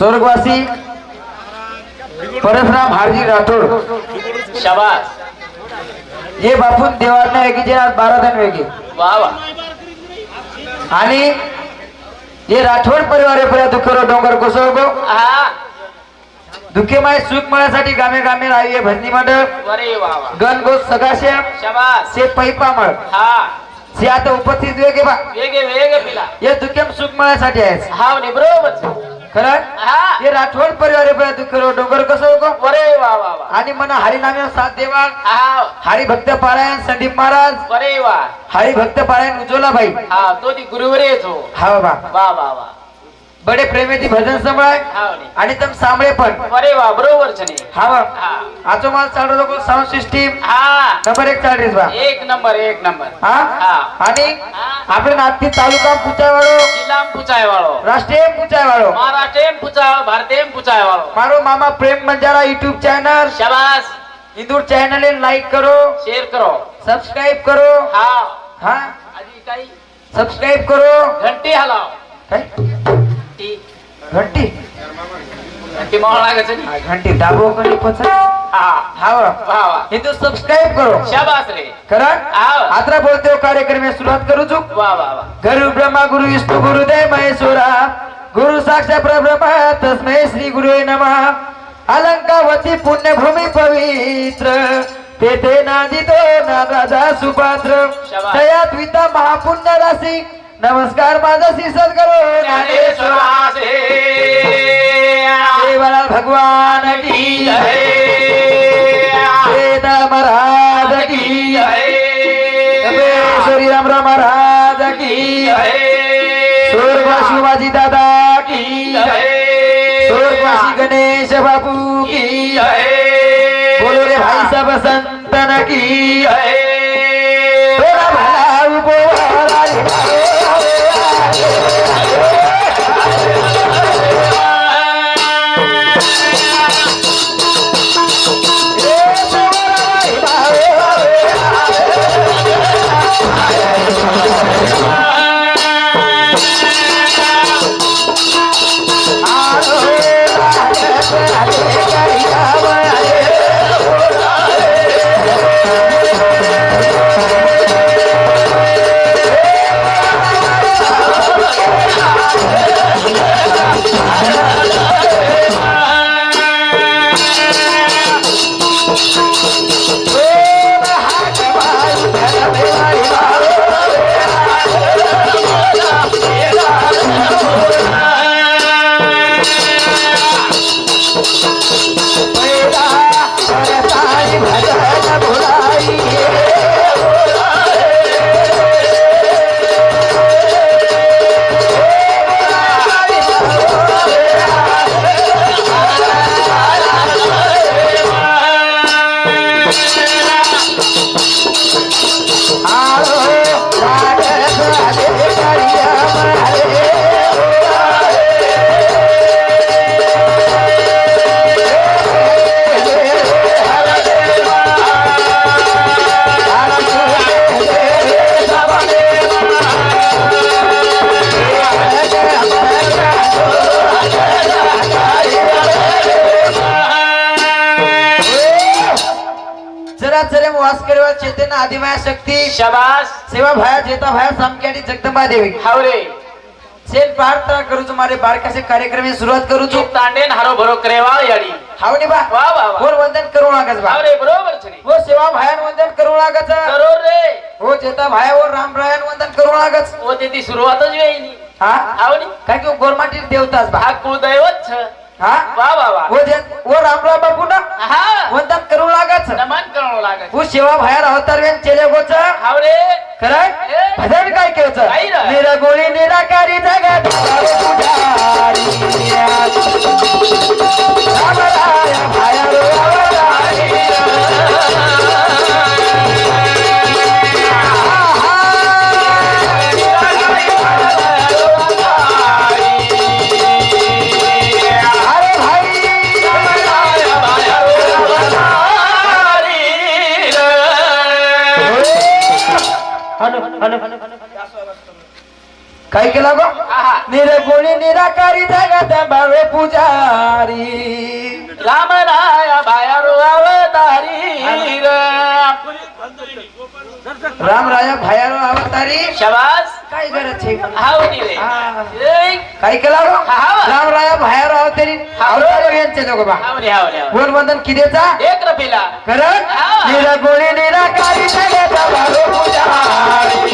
स्वर्गवासी परशुराम हारजी राठोड. शाबास. ये बापून देवाज्ञा वेगीचे आज बारा जण वेगळे वा वा. आणि ये राठोड परिवार आहे पर्या दुःखरो डोंगर कोसळगो हा. दुःखेमाय सुख मिळण्यासाठी गामे गामे राहावे भजनी मंडळ. गण गोस सगाशे से पैपामळ हा. से आता उपस्थित वेगे बा. वेगे वेगे पिला. हे दुःखेम सुख मिळण्यासाठी आहे हा बरोबर. खरं? हा. राठोड परिवार दुःखरो डोंगर कोसळगो वरे वा वा वा. आणि मना हरिनामे साथ देवा. हा. हरिभक्त पारायण संदीप महाराज. वरे वा. हरिभक्त पारायण उज्ज्वला भाई हा तो ती गुरुवरेच हो हा बा वा वा वा. बडे प्रेमेती भजन संभाळ म्हणे आणि तम सामळे पण. वरे वा बरोबर छने हा हा. आजो माल चालू लोक साऊंड सिस्टीम हा. नंबर एक चाळीस बा. एक नंबर एक नंबर. हा. आणि. आपले नागती तालुका पुचायवाळो जिल्हा पुचाय वाळो राष्ट्रीय पुचायवाळो महाराष्ट्र पुचाय भारतीय पुचाय वाळो मारो मामा प्रेम बंजारा युट्यूब चॅनल शाबास. इंदूर चॅनल लाईक करो. शेअर करो. सबस्क्राईब करो. हा. हा? सबस्क्राईब करो. घंटी हलाव. काय? घंटी. घंटी? घंटी हा कार्यक्रम करू चुक गुरु ब्रह्मा गुरु विष्णु गुरुदेव महेश्वरा. गुरु साक्षात परब्रह्मा तस्मै श्री गुरु नमः. अलंकावती पुण्यभूमी पवित्र. तेथे नांदितो ना राजा सुपात्र महापुण्य राशी. नमस्कार माझा श्री सद्गुरु ज्ञानेश्वर देवलाल भगवान की वेद महाराज की श्री राम राम महाराज की स्वर्गवासी शिवाजी दादा की स्वर्गवासी गणेश बाबू की बोलो रे भाई सब संतन की आदिमाया शक्ती शाबास. सेवा भाया जेता भाया सामक्याडी जगदंबा देवी. हावरे. सेन प्रार्थना करू तुम्हारे बारकासे कार्यक्रम सुरुवात करू चूक तांडेन हारो भरो करेवाळ याडी हावनी बा. वा वा वा वर वंदन करू लागस बा. हावरे बरोबर छने. वो सेवा भायान वंदन करू लागस. करो रे. हो जेता भाया वर राम रायन वंदन करू लागस. ओ ते ती सुरुवातच वेईनी हा? हावनी काय की गोरमाटी देवतास बा. हा कुळदैवत छ. हा? वा वा वा. वो जे वो रामराव बापू ना? हा वंदन करू लागस नमन करणं लागत वो सेवा भाया अवतार वेन चेले गोच. हावरे खरं ए. भजन काय रे? निरगोळी निराकारी जगत. पुजारी हनु हनु काय केला गो आहा. निरगुणी निराकारी जगत बावे पुजारी. राम राया बायारो अवतारी. राम राया भयारो अवतारी? शबास. काय गरज हा. ए, काय केला गो? हा. राम राया भयारो अवतारी. अवतारी यांचे लोक बा. कोण बंधन किदेचा एक रफीला खरं? हा. निरगुणी निराकारी जगत बावे पुजारी.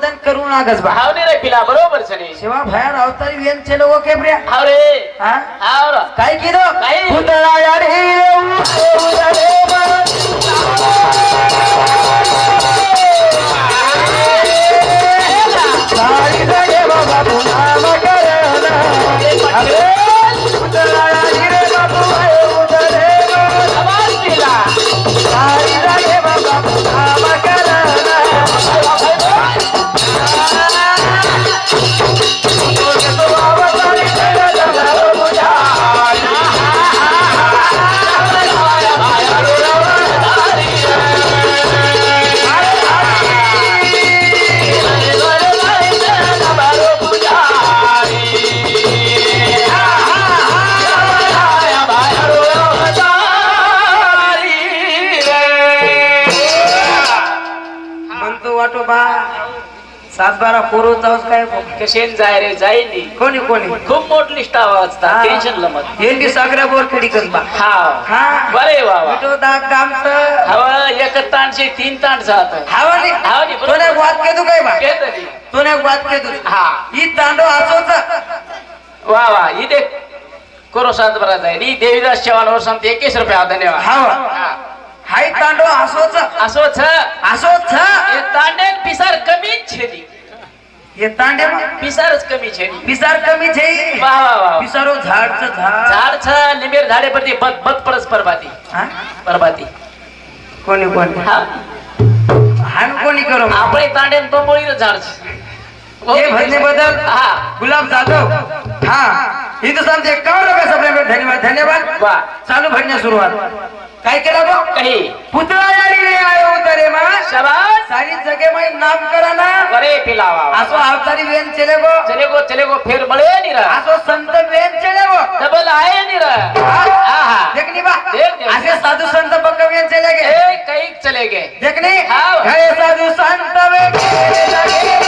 वंदन करू नागस बा. हाव नी रे पिला बरोबर छे शिवा भयार अवतारी वेंचे लोक केब्रिया हाव रे. हा? हाव र. काय किदो? काय? पुतळा याडी सारी जगे का जाय रे जाईनी कोणी कोणी? खूप मोठ लिस्ट वाचता टेन्शन लमत यांनी बोर हा. बरे वा तो दाग गामचं एक तीन ताण जात हाव नी, वाद के तू काय वाद के तू हा. ही असोच वा वा इथे करो सांत बरा जाईल ही देवीदास चव्हाण संत एकवीस रुपया धन्यवाद. हा धन्यवाद हा. हाय तांडव असोच असो छ असोच तांडे पिसार कमी छेदी. એ તાંડેમાં પિસાર જ કમી છે પિસાર કમી છે વાહ વાહ વાહ પિસારો ઝાડ છે ઝાડ ઝાડ છે નિમેર ઝાડે પરથી બત બત પરસ પરબાતી હા પરબાતી કોની કોની હા હાન કોની કરો આપણે તાંડેન તો મોળીનો ઝાડ છે એ ભજને બદલ હા ગુલાબ જાદવ હા हिंदुस्थान ते का धन्यवाद धन्यवाद. वा. चालू भरण्यास सुरुवात. काय केला मग काही. पुतळा यारी रे आयो तरे मा. शाबास. सारी जगे मै नाम कराना अरे पिलावा असो अवतारी वेन चले गो चले गो चले गो फेर बळे निरा. असो संत वेन चले गो डबल आहे निरा. आहा देखनी बा. असे साधू संत बंग वेन चले गे. ए काही चले गे. देखनी हे साधू संत वेन चले गे.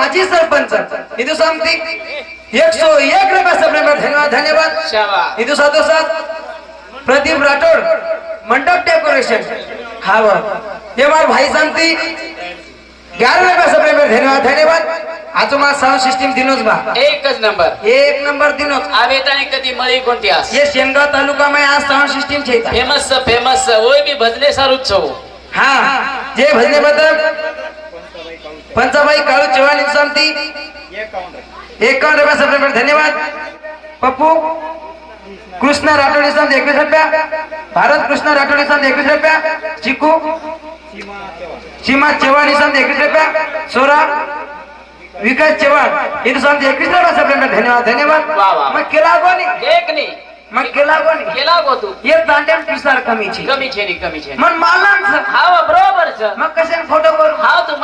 माजी सरपंच. हिंदू सांगते एक सो एक रुपया सप्रेम धन्यवाद. धन्यवाद हिंदू साथोसाथ प्रदीप राठोड मंडप डेकोरेशन हा वा हे भाई सांगते ग्यारह रुपया सप्रेम धन्यवाद धन्यवाद. आज मा साऊंड सिस्टीम दिनोच बा. एकच नंबर. एक नंबर दिनोच आणि कधी मळी कोणती आस हे शेनगाव तालुका मध्ये आज साऊंड सिस्टीम छे फेमस फेमस ओय बी भजने सारूच छो हा जे भजने बद्दल पंचाबाई काळू चव्हाण इंसामती एकावन्न रुपये सप्लाय धन्यवाद. पप्पू कृष्णा राठोड इंसाम एकवीस रुपया. भारत कृष्णा राठोड इंसाम एकवीस रुपया. चिकू सीमा चव्हाण इंसाम एकवीस रुपया. सोरा विकास चव्हाण हिंदुस्थानचे एकवीस आपल्याला धन्यवाद धन्यवाद. वा. मग केला कोणी एक नाही मग केला कोणी केला गो तू. ये दांड्यान पिसार कमीची. कमी छेनी कमी छेनी मग मालांच हा बरोबर छ मग कशाने फोटो करू? हा तू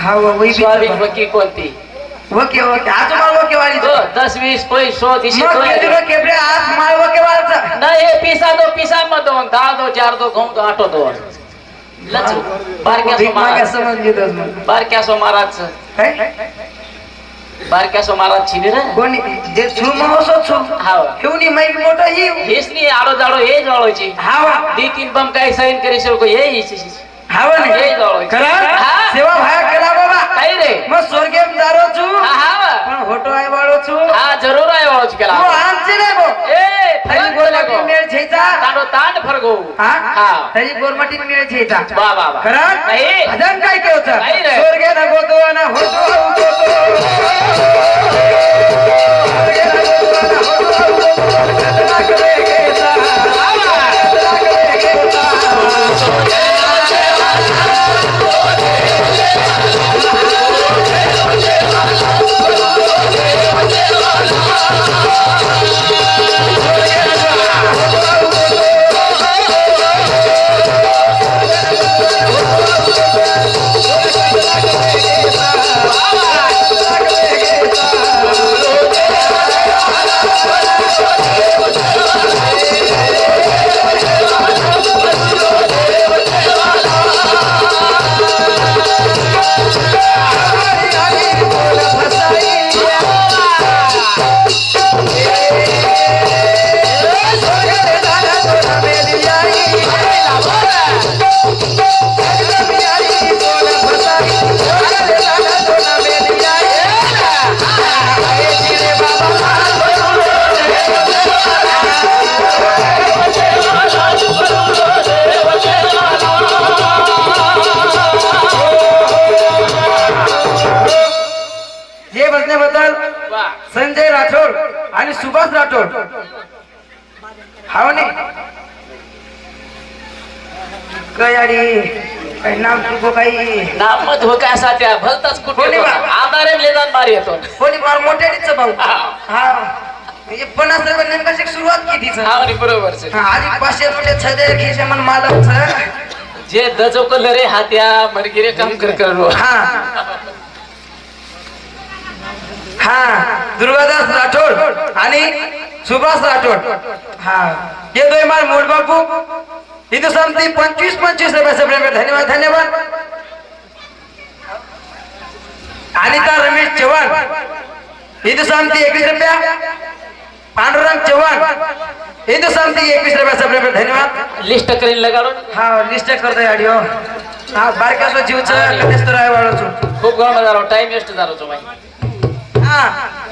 हा वो वही सोयाबीन बी बकी कोणती? Okay okay. आज माल ओके वाली दो दस वीस पैस सो दिशे मग किती लोक केबरे आज माल ओके वालचा ना हे पिसा दो पिसा मत दोन. डाळ दो चार दो गहू दो आटो दो. लचू. बारक्या सो भीक मागे. महाराज बारक्या सो महाराज काय? बारक्या सो महाराज छिने रे. कोणी? जे छू महोत्सव छू. हाव ठेवणी माईक मोठं ही. नाही आडो जाडो हे जळोची हावा दी तीन बम काय साईन करी शको हे हे नाही हा. सेवा भाया केला बाबा. काय रे. मग स्वर्गेम दारो छू पण होटो आहे बाळो छू हा जरूर आहे ओळख केला. वो आमचे रे गो ए तरी फरक गोरमाटी लागो. मेळ छेचा तांडो तांड फरगो तरी गोरमाटी मेळ छेचा वा वा वा. खरं नाही. अजून काय रे. स्वर्गे न गोतो न होतो. हे कयाडी काही नाम चुको काही. नाम मत हो काय असा त्या भलताच कुठे कोणी. बा? आधारे लेदान मारी येतो. कोणी फार मोठ्याडीच भाऊ. हा. हा. म्हणजे पन्नास रुपये नेमका शिक सुरुवात केलीच हा आणि बरोबर छे. आधी पाचशे रुपये छदे घ्यायचे मन मालक जे दजो रे हात्या मरगिरे काम कर करो हा. हा दुर्गादास राठोड आणि सुभाष राठोड. हा. येतोय मार मोड बापू हिंदुस्थानची पंचवीस पंचवीस रुपये सगळे धन्यवाद धन्यवाद. अनिता रमेश चव्हाण. हिंदुस्थानची एकवीस रुपया. पांडुरंग चव्हाण. हिंदुस्थानची एकवीस रुपया सगळे धन्यवाद. लिस्ट करीन लगाडून. हा लिस्ट करतोय ऑडिओ हा बारक्यासो जीवचं कधीच तर आहे वाढवतो. खूप गरम झालो टाइम वेस्ट झालो तो भाई हा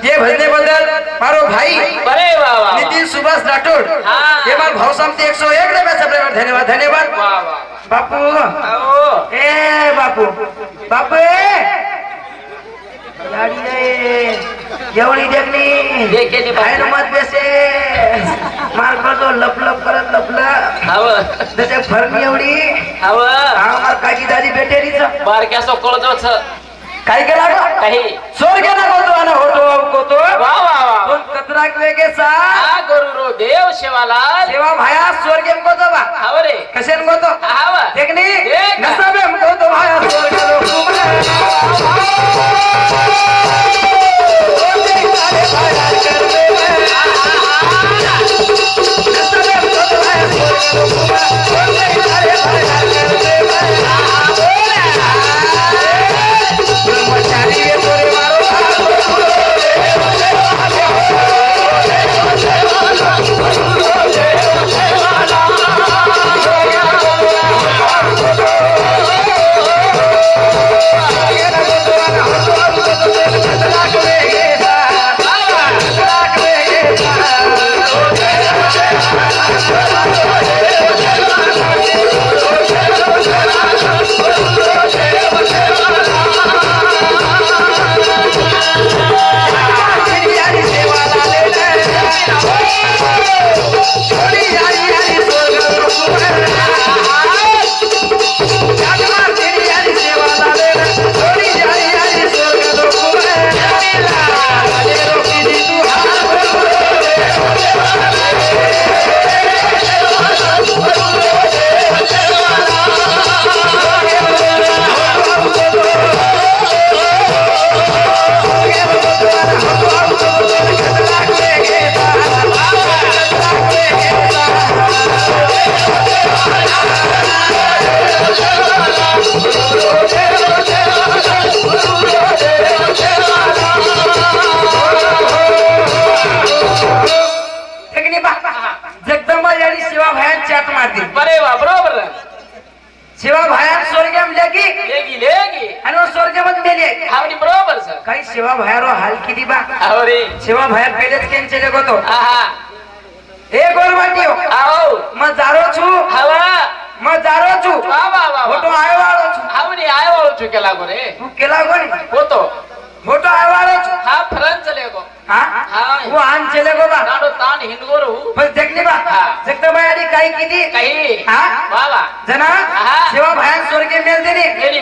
ये भजनेबद्दल मारो भाई बरे वा वा वा. नितीन सुभाष राठोड हा. हे मार भाऊ सांगते एकशे एक रुपयाचा प्रेम धन्यवाद धन्यवाद. बापू आओ. ए बापू बापू. जेवणी देखणी. बाहेर मत बेसे मार करतो लप लप करत लपलं हाव त्याच्या फरणी एवढी हाव हा मार काकी दादी भेटेरीच बारक्या सो कळजोच काय करा काही. स्वर्ग कोतो होतो होतो वा वा वा. कचरा वेगेचा. गुरु देव शेवाला शिवा भाया स्वर्ग गोतो बा. आवरे कशेन गोतो भाया स्वर्ग गोकुमरे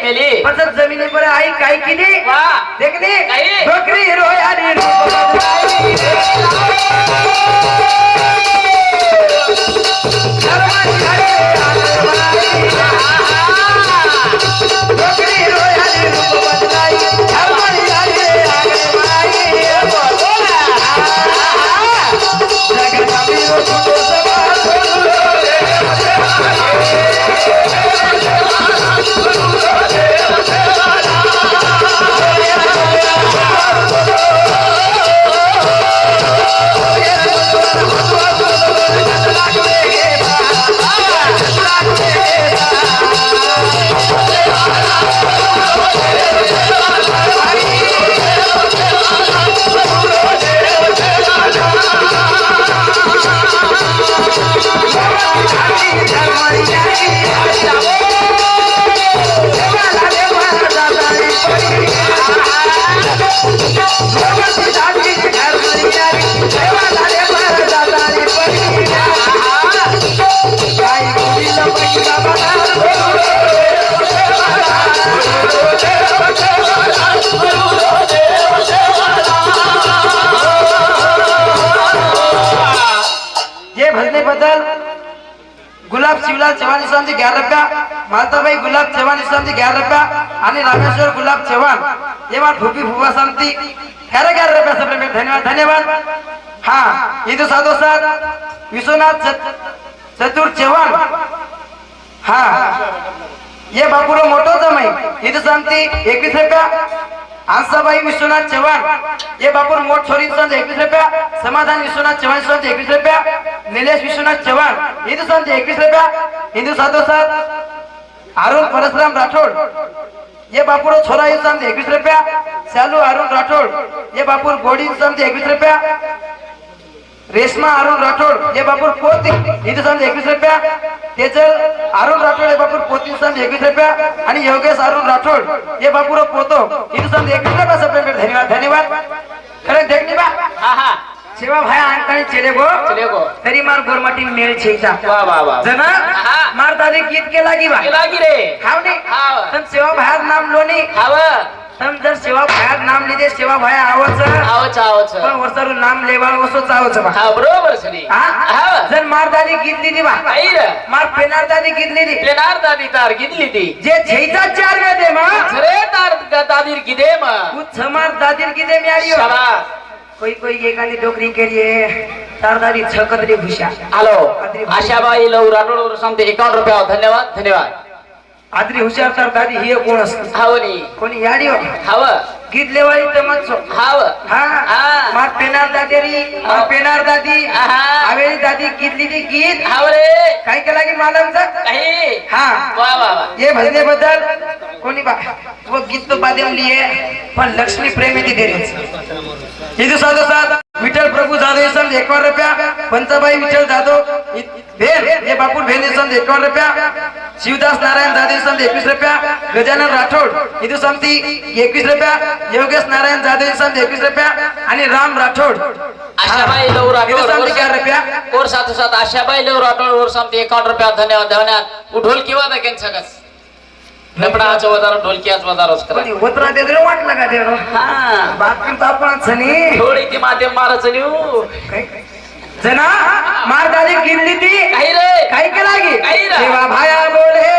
केली. मतलब पर आई काय केली? देखली बकरी रोया गुलाब चव्हाण इस्लामची ग्यार रुपया मालताबाई गुलाब चव्हाण इस्लामची ग्यार रुपया आणि रामेश्वर गुलाब चव्हाण. ये बात भूपी भुवा शांती ग्यारह ग्यारह रुपया सब धन्यवाद धन्यवाद. हा ये साधो साथ विश्वनाथ चतुर चव्हाण. हा ये बापूरो मोठो जमाई ये सांगती एकवीस रुपया. आसाबाई विश्वनाथ चव्हाण. हे बापूर मोठ छोरी संत एकवीस रुपया. समाधान विश्वनाथ चव्हाण संत एकवीस रुपया. निलेश विश्वनाथ चव्हाण. हिंदू संत एकवीस रुपया. हिंदू साधो सात अरुण परशुराम राठोड ये बापूर छोरा इंसान एकवीस रुपया सालू अरुण राठोड ये बापूर गोडी इंसान एकवीस रुपया रेशमा अरुण राठोड ये बापूर पोती हिंदू संत एकवीस रुपया तेजल अरुण राठोड हे बापूर पोती संत एकवीस रुपया आणि योगेश अरुण राठोड ये बापूर पोतो हिंदू संत एकवीस रुपया. धन्यवाद धन्यवाद. खरं देखणी बा हा हा. সেবা ভাই আনকানি ছেলে গো ছেলে গো তরি মার গোরমাটি মেল ছেইতা वाह वाह वाह जना मार दादी गीत के लागी बा। केला की रे। हाव ने। हाव. तम सेवा भायर नाम लोनी हाव। तम जर सेवा भायर नाम लिदे सेवा भाय नाम लेवा वसो चावच बा। हा बरोबर सनी। हा? हा जर मार दादी गीत लिदी बा। आई रे। मार पेनार दादी गीत लिदी लेणार दादी तार गिदली ती जे छेचा चार वे दे मा। झरे तार दादीर कोई कोई एखादी डोकरी केली तारदारी छकदरी भुशा हॅलो आशाबाई लव रानोळवर सांगते एकावन्न रुपया धन्यवाद धन्यवाद। आदरी हुशार तरदारी हे कोण असतं? हावनी। कोणी याडी हवं। हो? गीत लेवाई तमच छो હાव हा. हा. मार पेनार मार पेनार दादी. आहा. आवेली दादी गीत लिहिली गीत. હાव रे. काय केला की मालमचा काही. हा. वा वा वा. ये भजने बद्दल कोणी बा वो गीत तो बादेम लिए पण लक्ष्मी प्रेम येते दे हिंदू साधो साथ विठ्ठल प्रभू जाधव हे समज एकावन्न रुपया. पंचाबाई विठ्ठल जाधव भेल. हे बापूर भेल हे समज एकावन्न रुपया. शिवदास नारायण जाधव हे समज एकवीस रुपया. गजानन राठोड हिंदू समती एकवीस रुपया. योगेश नारायण जाधव इंसान एकवीस रुपया आणि राम राठोड. आशाबाई लव राठोड चार रुपया? कोर साथ साथ आशाबाई लव राठोड और सामते एकावन्न रुपया धन्यवाद धन्यवाद. उठोल किंवा ना सगळं? आज वजार ढोलकी आज वजार करा उतरा ते सनी. थोडी ती माते मारच जना मार दाली गिरली ती. काही रे? केला की भाया बोले.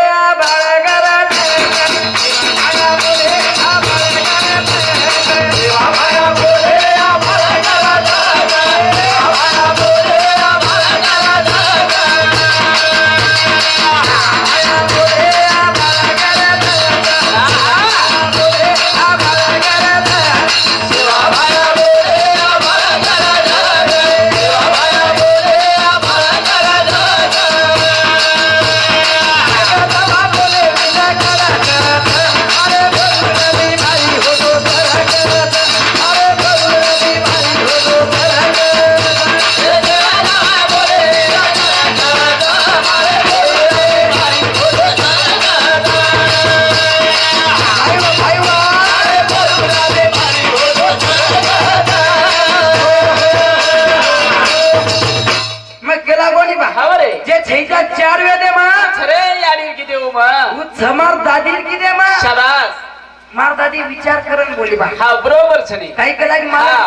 છે ને काही मला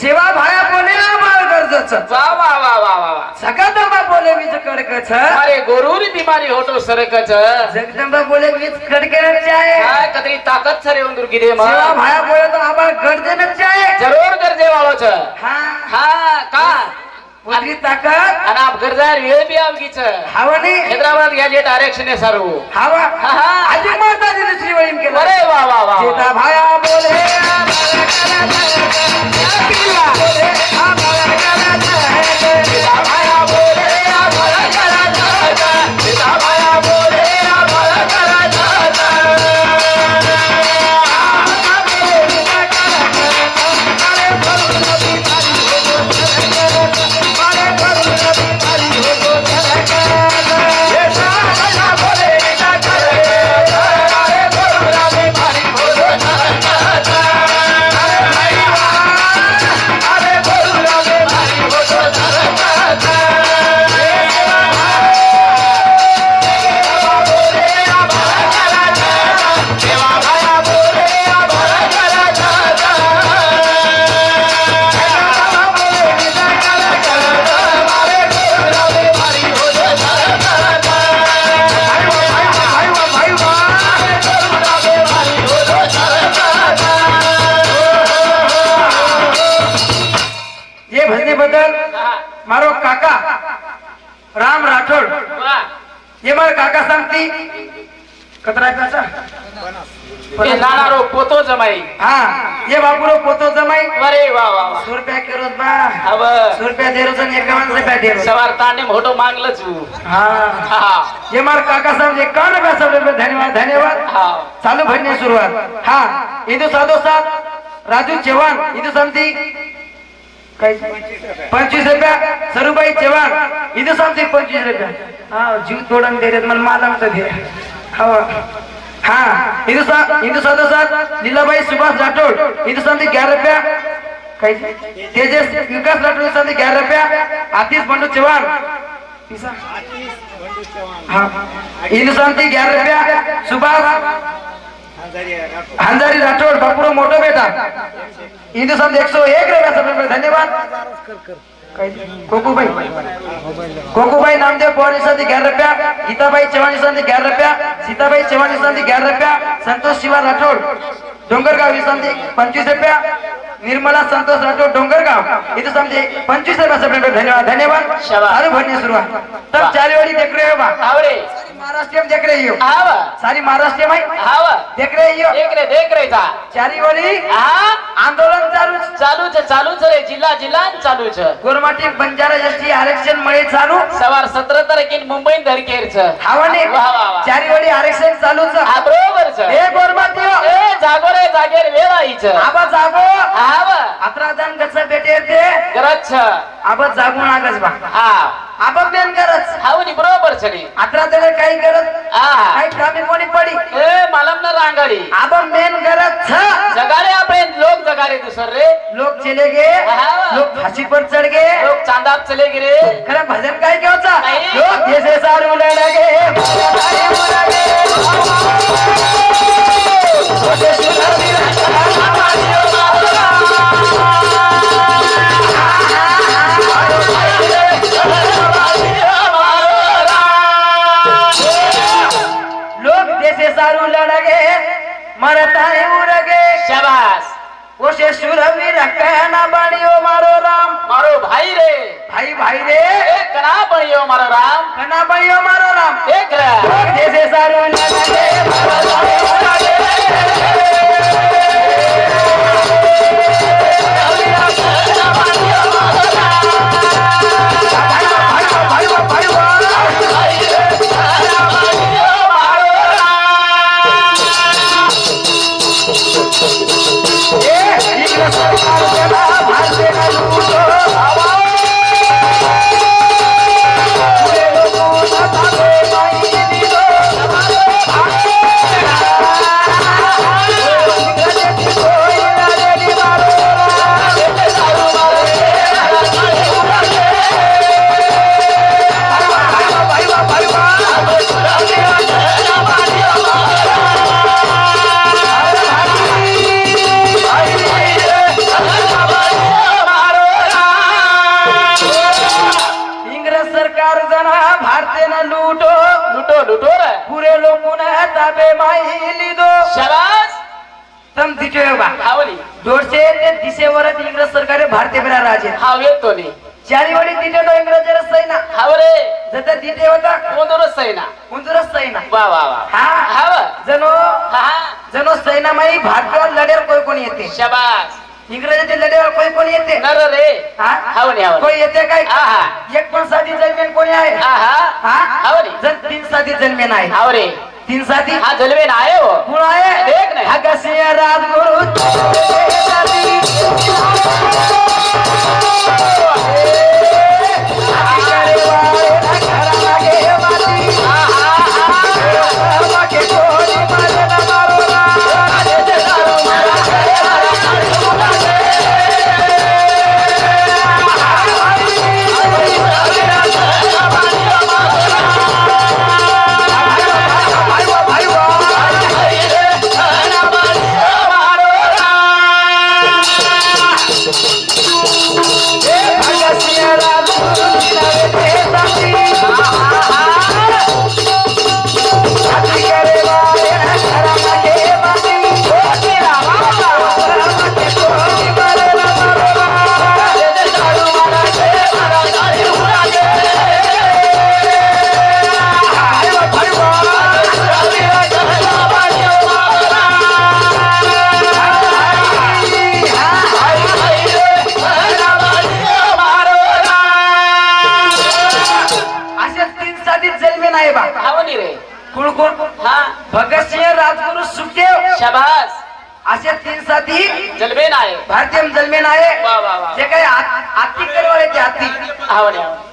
सेवा भाया बोले ना बाळ गरजेचं. वा वा वा वा वा वा. सकादंबा बोले वीज कडकच. अरे गोरुरी बिमारी होतो सरकच. जगदंबा बोले वीज कडकेची आहे. काय कतरी ताकद सरे उंदूर किदे सेवा मग. भाया बोले तो आबाळ गरजेनच आहे. जरूर गरजे छ हा. हा का? मोठी ताकद आणि आप गरजार वेळ बी आवगीच हवा नाही हैदराबाद गॅजेट आरक्षण आहे सारू हवा हा, हा. दिली श्री वळीन केलं अरे वा वा वा भाया बोले मारो काका. राम राठोड. ये मार काका सांगती कत्राचा पोतो जमाई. हा ये बापुरो पोतो जमाई. अरे सो रुपया दे रोजन एकावन्न रुपया दे सवार ताने मोठो मागल हा. ये मार काका साहेब एकावन्न रुपया सवार धन्यवाद. धन्यवाद चालू भरण्यास सुरुवात. हा इथं साधो साथ राजू चव्हाण इथं सांगती पंचवीस रुपया. सरुबाई चव्हाण इथं सांगते पंचवीस रुपया. हा जीव तोडून दे रे मला मालम दे. हा इंदू सा इंदू साथ लीलाबाई सुभाष राठोड इंदू ते ग्यारह रुपया. तेजस विकास राठोड इंदू ते ग्यारह रुपया. आतिश बंडू चव्हाण. पिसा हाँ इंदू ग्यारह रुपया. सुभाष. हंजारी राठोड. बापुरो मोठो बेटा. हिंदू संत एक सौ एक रुपया सब रुपये धन्यवाद कोकुबाई कोकुबाई नामदेव पवार निशांती ग्यारह रुपया गीताबाई चव्हाण निशांती ग्यारह रुपया सीताबाई चव्हाण निशांती ग्यारह रुपया संतोष शिवा राठोड डोंगरगाव निशांती पंचवीस रुपया निर्मला संतोष राठोड डोंगरगाव. इथं समजे पंचवीस धन्यवाद. धन्यवाद. चालू भरणे सुरू आहे तर चारवेळी देखरे महाराष्ट्रीय देखरे येऊ. सारी महाराष्ट्रीय माहिती देखरे येऊ. देखरे देखरे चारीवेळी आंदोलन चालू. चालू चालू रे. जिल्हा जिल्हा चालूच गोरमाटी बंजारा जशी आरक्षण मुळे चालू. सवार सतरा तारखे मुंबई धरकेर हवाने चारीवेळी आरक्षण चालूच. बरोबरच हे. गोरमाटी हो. जागोरे जागेर वेळ आईच आबा जागो. हा जाव अकरा जण गच बेटे ते गरज आपण जागून आगच बा. हा. आपण मेन गरज. हाऊ नी बरोबर छडी अकरा जण काही गरज? काही कामी कोणी पडी? ए मालम ना रांगाडी. आपण मेन गरज छ. जगारे आपण लोग जगारे दुसर रे. लोग चले गे. लोग फाशी पर चढ़ गए लोग चांदा चले गे रे. खरं भजन काय केवचा? लोग जैसे सारू लगे छोटे મરતા એવું રગે? શાબાશ. ઓશે સુરવી રકના બણ્યો મારો રામ. મારો ભાઈ રે. ભાઈ ભાઈ રે? એ કના બણ્યો મારો રામ? કના બણ્યો મારો રામ. દેખ રે દેશે સારું ના દે મારો રામ. माई लिदो शाबास. तम तिचे बा. हावली दोडशे ते दिशेवरच इंग्रज सरकारे भारतीय बिना राजे. हाव नी वडी तिथे तो इंग्रज सैना. हाव रे जत तिथे होता. कोंदरच आहे ना उंदरच सैना. वा वा वा. हा. हाव जणो. हा जणो सैनामाई भारतावर लढ्यावर कोणी कोणी येते? शाबास. इंग्रजाच्या लढ्यावर कोणी कोणी येते? नर रे. हा? हावली हावली कोणी येते काय? हा हा. एक पण साधी जन्मेन कोणी आहे? हा हा. हा? हावली जण तीन साधी जन्मेन आहे. हाव रे तीन साधी हा जलवे ना आहे हो कोण आहे? देख नाही. हा कसिया राजगुरु? अशा आती करेवाळ येते आती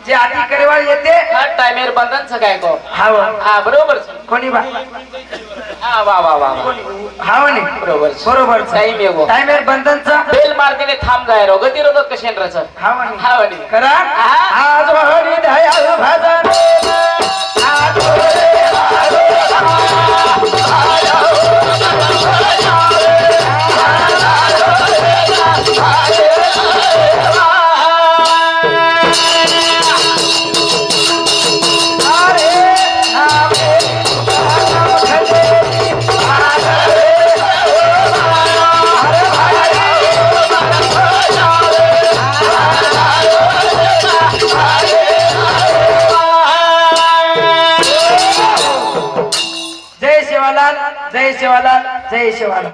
जे आती करेवाळ येते. हा टाइमेर बंधन काय को हाव. हा बरोबर. कोणी बा? हा वा वा वा बरोबर. बरोबर. टाइम येगो टायमेर बंधनचा. बेल मारतीने थांब जाय रो. गतिरोधक कशेन रच हा करा. हा. आज भजन. हरे जय शिवालाल